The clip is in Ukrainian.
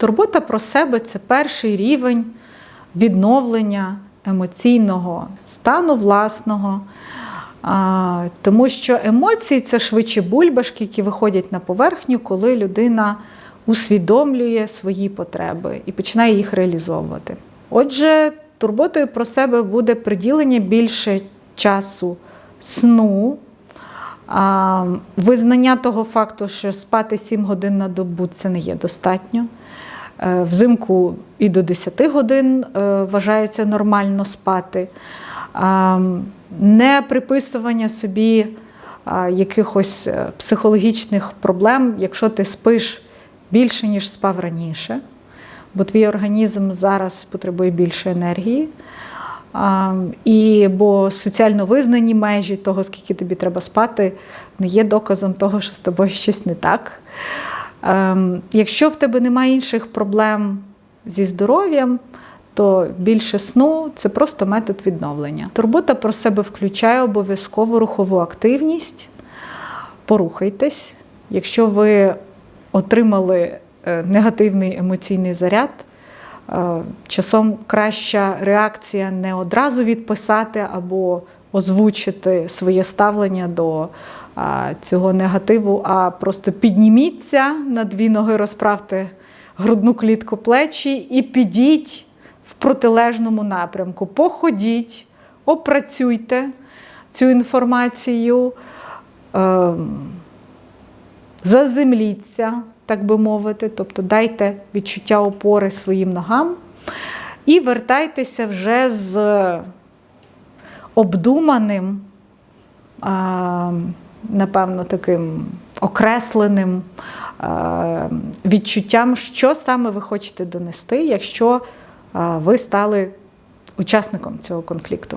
Турбота про себе це перший рівень відновлення емоційного стану власного. Тому що емоції це швидше бульбашки, які виходять на поверхню, коли людина усвідомлює свої потреби і починає їх реалізовувати. Отже, турботою про себе буде приділення більше часу сну, визнання того факту, що спати 7 годин на добу це не є достатньо. Е, Взимку і до 10 годин е, вважається нормально спати. Не приписування собі якихось е, психологічних проблем, якщо ти спиш більше, ніж спав раніше, бо твій організм зараз потребує більше енергії. І бо соціально визнані межі того, скільки тобі треба спати, не є доказом того, що з тобою щось не так. Ем, Якщо в тебе немає інших проблем зі здоров'ям, то більше сну це просто метод відновлення. Турбота про себе включає обов'язкову рухову активність. Порухайтесь. Якщо ви отримали е, негативний емоційний заряд, е, часом краща реакція не одразу відписати або озвучити своє ставлення до а, цього негативу, а просто підніміться на дві ноги, розправте грудну клітку плечі і підіть в протилежному напрямку. Походіть, опрацюйте цю інформацію, ем, заземліться, так би мовити, тобто дайте відчуття опори своїм ногам і вертайтеся вже з обдуманим, а, напевно, таким окресленим відчуттям, що саме ви хочете донести, якщо ви стали учасником цього конфлікту.